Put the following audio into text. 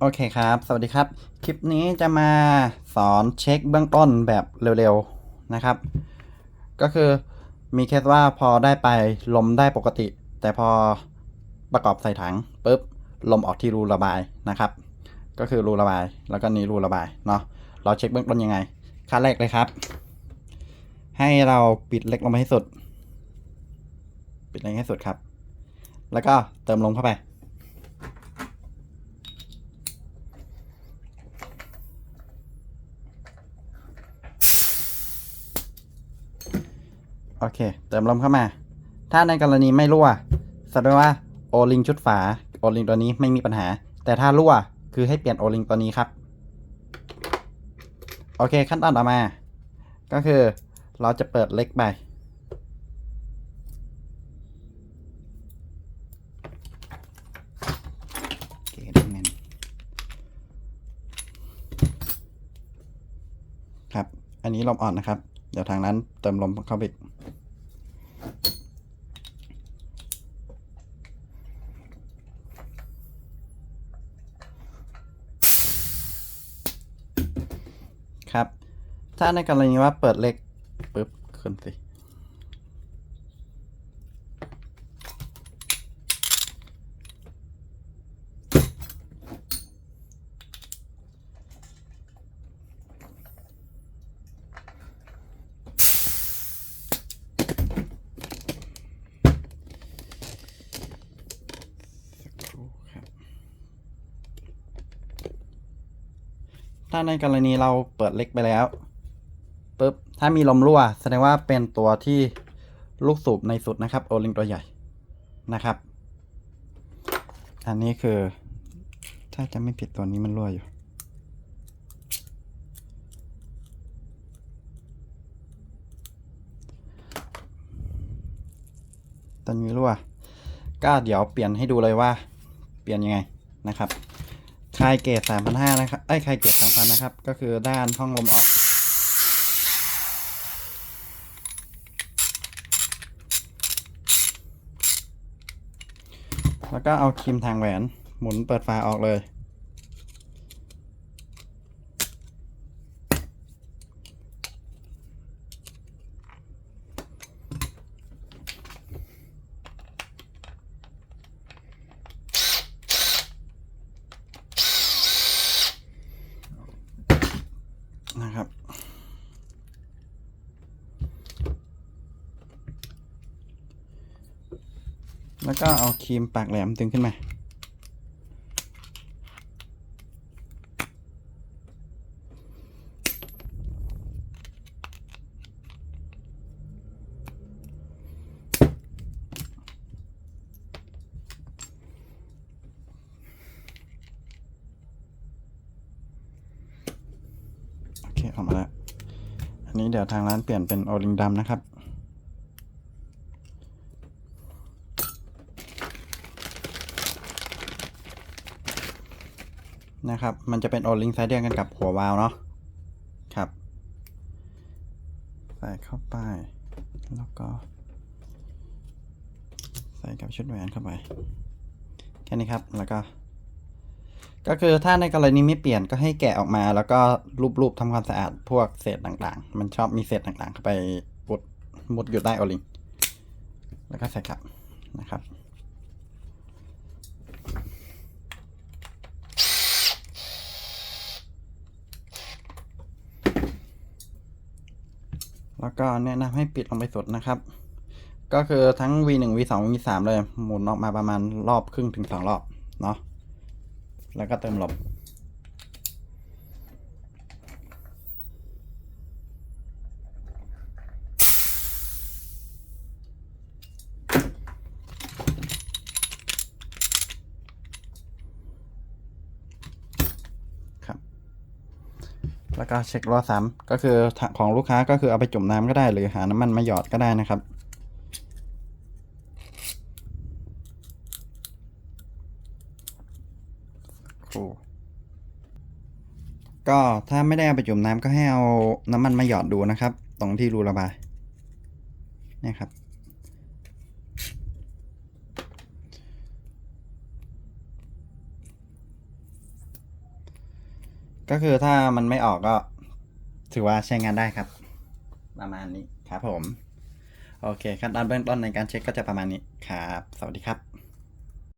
โอเคครับ สวัสดีครับ คลิปนี้จะมาสอนเช็คเบื้องต้นแบบเร็วๆนะครับ ก็คือมีเคสว่าพอได้ไปลมได้ปกติ แต่พอประกอบใส่ถังปุ๊บลมออกที่รูระบายนะครับ ก็คือรูระบายแล้วก็นี้รูระบายเนาะเราเช็คเบื้องต้นยังไงขั้นแรกเลยครับ ให้เราปิดเล็กลงไปให้สุด ปิดเล็กให้สุดครับ แล้วก็เติมลมเข้าไป โอเค เติมลมเข้ามา ถ้าในกรณีไม่รั่วแสดงว่าโอลิงชุดฝาโอลิงตัวนี้ไม่มีปัญหา แต่ถ้ารั่วคือให้เปลี่ยนโอลิงตัวนี้ครับ โอเคขั้นตอนต่อมา ก็คือเราจะเปิดเล็กไปครับ อันนี้ลมอ่อนนะครับ เดี๋ยวทางนั้นเติมลมเข้าไปอีกครับ ถ้าในกรณีว่าเปิดเล็กปุ๊บขึ้นสิ ถ้าในกรณีเราเปิดเล็กไปแล้วปุ๊บถ้ามีลมรั่ว แสดงว่าเป็นตัวที่ลูกสูบในสุดนะครับ โอลิงตัวใหญ่นะครับ อันนี้คือ ถ้าจะไม่ผิดตัวนี้มันรั่วอยู่ตอนนี้รั่วก็เดี๋ยวเปลี่ยนให้ดูเลยว่า เปลี่ยนยังไงนะครับ คายเกรด3,500นะครับ ไอ้คายเกรด3,000นะครับ ก็คือด้านห้องลมออก แล้วก็เอาครีมทางแหวนหมุนเปิดฝาออกเลย นะครับ แล้วก็เอาครีมปากแหลมดึงขึ้นมา โอเคอกมาแล้ว อันนี้เดี๋ยวทางร้านเปลี่ยนเป็นโอลิงดำนะครับ นะครับ มันจะเป็นโอลิงไซเดียกันกับหัววาล์วเนาะ ครับ ใส่เข้าไป แล้วก็ ใส่กับชุดแหวนเข้าไป แค่นี้ครับ แล้วก็ ก็คือถ้าในกรณีไม่เปลี่ยนก็ให้แกะออกมา แล้วก็รูปๆทำความสะอาดพวกเศษต่างๆ มันชอบมีเศษต่างๆเข้าไปมุดมุดอยู่ใต้โอลิง แล้วก็ใส่กลับนะครับ แล้วก็แนะนำให้ปิดลงไปสุดนะครับ ก็คือทั้ง V1 V2 V3 เลยหมุนออกมาประมาณรอบครึ่งถึงสองรอบเนาะ แล้วก็เติมลมครับแล้วก็เช็คล้อซ้ำก็คือของลูกค้าก็คือเอาไปจุ่มน้ำก็ได้ หรือหาน้ำมันมาหยอดก็ได้นะครับ ก็ถ้าไม่ได้เอาไปจุ่มน้ำก็ให้เอาน้ำมันมาหยอดดูนะครับ ตรงที่รูระบายนี่ครับ ก็คือถ้ามันไม่ออกก็ถือว่าใช้งานได้ครับ ประมาณนี้ครับผม โอเคขั้นตอนเบื้องต้นในการเช็คก็จะประมาณนี้ครับ สวัสดีครับ